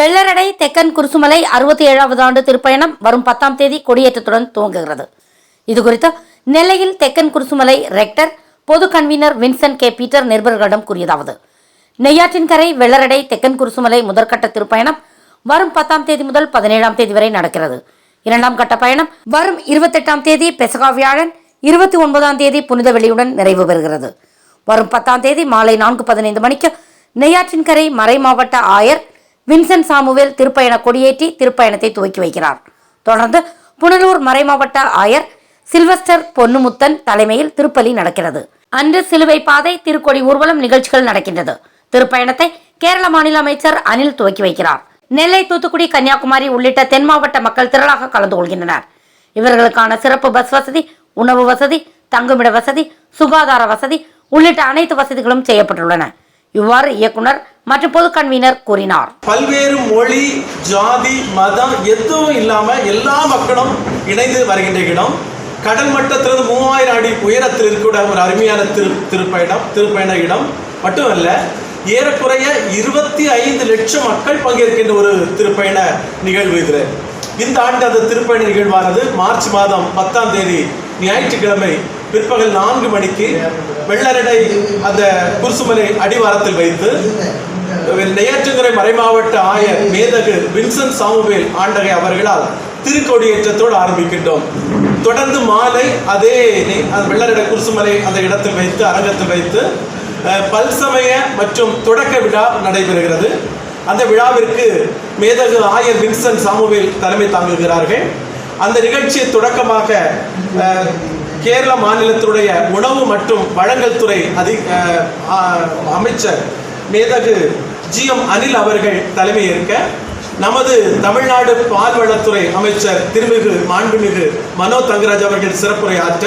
வெள்ளரடை தெக்கன் குருசுமலை அறுபத்தி ஏழாவது ஆண்டு திருப்பயணம் வரும் பத்தாம் தேதி கொடியேற்றத்துடன் துவங்குகிறது. இதுகுறித்து நெல்லையில் தெக்கன் குருசுமலை ரெக்டர் பொது கன்வீனர் வின்சென்ட் கே. பீட்டர் நிருபர்களிடம் கூறியதாவது நெய்யாற்றின்கரை வெள்ளரடை தெக்கன் குருசுமலை முதற்கட்ட திருப்பயணம் வரும் பத்தாம் தேதி முதல் பதினேழாம் தேதி வரை நடக்கிறது. இரண்டாம் கட்ட பயணம் வரும் இருபத்தெட்டாம் தேதி பெசகா வியாழன் இருபத்தி ஒன்பதாம் தேதி புனித வெளியுடன் நிறைவு பெறுகிறது. வரும் பத்தாம் தேதி மாலை நான்கு பதினைந்து மணிக்கு நெய்யாற்றின்கரை மறை மாவட்ட ஆயர் வின்சென்ட் சாமுவேல் திருப்பயண கொடியேற்றி திருப்பயணத்தை துவக்கி வைக்கிறார். தொடர்ந்து புனலூர் மறைமாவட்ட ஆயர் சில்வஸ்டர் பொன்னுமுத்தன் தலைமையில் திருப்பலி நடக்கிறது. அன்று சிலுவை பாதை திருக்கொடி ஊர்வலம் நிகழ்ச்சிகள் நடக்கின்றது. திருப்பயணத்தை கேரள மாநில அமைச்சர் அனில் துவக்கி வைக்கிறார். நெல்லை தூத்துக்குடி கன்னியாகுமரி உள்ளிட்ட தென் மாவட்ட மக்கள் திரளாக கலந்து கொள்கின்றனர். இவர்களுக்கான சிறப்பு பஸ் வசதி உணவு வசதி தங்குமிட வசதி சுகாதார வசதி உள்ளிட்ட அனைத்து வசதிகளும் செய்யப்பட்டுள்ளன. இவ்வாறு இயக்குனர் மற்றும் பொது கன்வீனர் கூறினார். பல்வேறு மொழி ஜாதி மதம் எதுவும் இல்லாம எல்லா மக்களும் இணைந்து வருகின்ற இடம். கடல் மட்டத்திலிருந்து மூவாயிரம் அடி உயரத்தில் இருக்கக்கூடிய ஒரு அருமையான திரு திருப்பயணம் திருப்பயண இடம். மட்டுமல்ல ஏறக்குறைய இருபத்தி ஐந்து லட்சம் மக்கள் பங்கேற்கின்ற ஒரு திருப்பயண நிகழ்வு இது. இந்த ஆண்டு அந்த திருப்பயண நிகழ்வானது மார்ச் மாதம் பத்தாம் தேதி ஞாயிற்றுக்கிழமை பிற்பகல் நான்கு மணிக்கு வெள்ளரடை அந்த குருசுமலை அடிவாரத்தில் வைத்து நெய்யாற்றுங்கரை மறைமாவட்ட ஆயர் மேதகு வின்சன் சாமுவேல் ஆண்டகை அவர்களால் திருக்கொடியேற்றத்தோடு ஆரம்பிக்கின்றோம். தொடர்ந்து மாலை அதே வெள்ளரிட அந்த குருசுமலை அந்த இடத்தில் வைத்து அரங்கத்தில் வைத்து பல்சமய மற்றும் தொடக்க விழா நடைபெறுகிறது. அந்த விழாவிற்கு மேதகு ஆயர் வின்சன் சாமுவேல் தலைமை தாங்குகிறார்கள். அந்த நிகழ்ச்சியை தொடக்கமாக கேரள மாநிலத்துடைய உணவு மற்றும் வழங்கல் துறை அதி அமைச்சர் மேதகு ஜி எம் அனில் அவர்கள் தலைமை ஏற்க நமது தமிழ்நாடு பால்வளத்துறை அமைச்சர் திருமிகு மாண்புமிகு மனோ தங்கராஜ் அவர்கள் சிறப்புரை ஆற்ற